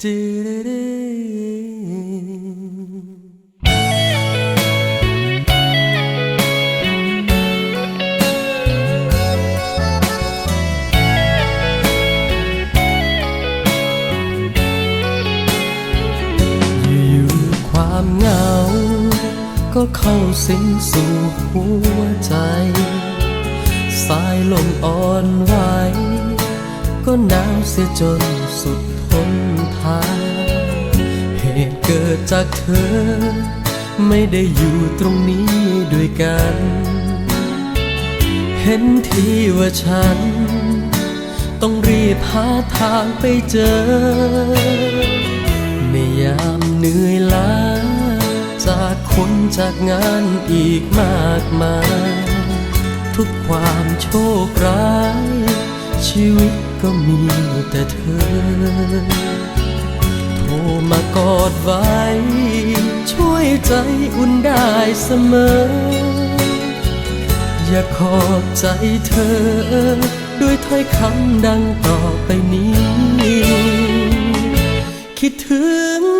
อยู่ๆความเหงา ก็เข้าสิงสู่หัวใจ สายลมอ่อนไหวก็หนาวเสียจนสุด ทนทานเหตุเกิดจากเธอ ไม่ได้อยู่ตรงนี้ด้วยกัน เห็นทีว่าฉัน ต้องรีบหาทางไปเจอ ในยามเหนื่อยล้าจากคนจากงานอีกมากมาย ทุกความโชคร้ายชีวิต ก็มีแต่เธอ โทรมากอดไว้ ช่วยใจอุ่นได้เสมอ อยากขอบใจเธอ ด้วยถ้อยคำดังต่อไปนี้ คิดถึง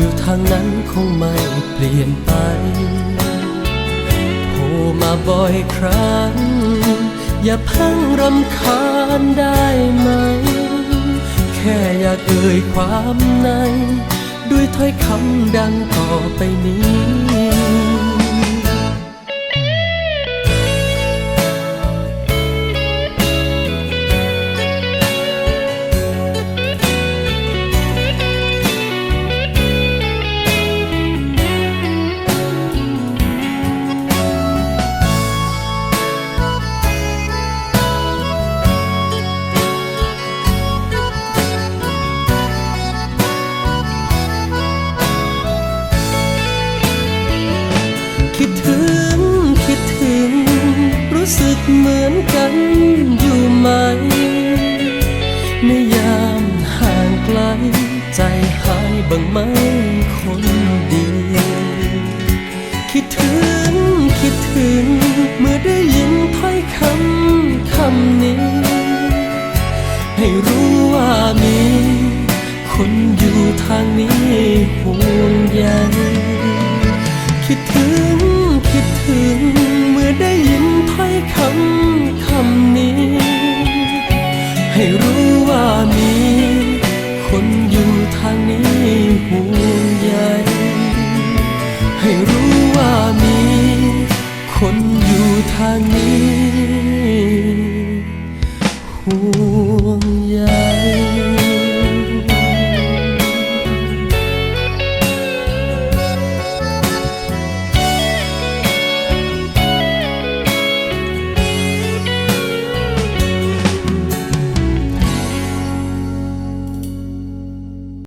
อยู่ทางนั้นคงไม่เปลี่ยนไปโทรมาบ่อยครั้ง อย่าพังรำคาญได้ไหม แค่อยากเอ่ยความใน ด้วยถ้อยคำดังต่อไปนี้ เหมือนกันอยู่ไหม ในยามห่างไกล ใจหายบ้างไหมคนดีคิดถึงคิดถึง เมื่อได้ยินถ้อยคำคำนี้ ให้รู้ว่ามี คนอยู่ทางนี้ห่วง ให้รู้ว่ามี คนอยู่ทางนี้ห่วงใยให้รู้ว่ามี คนอยู่ทางนี้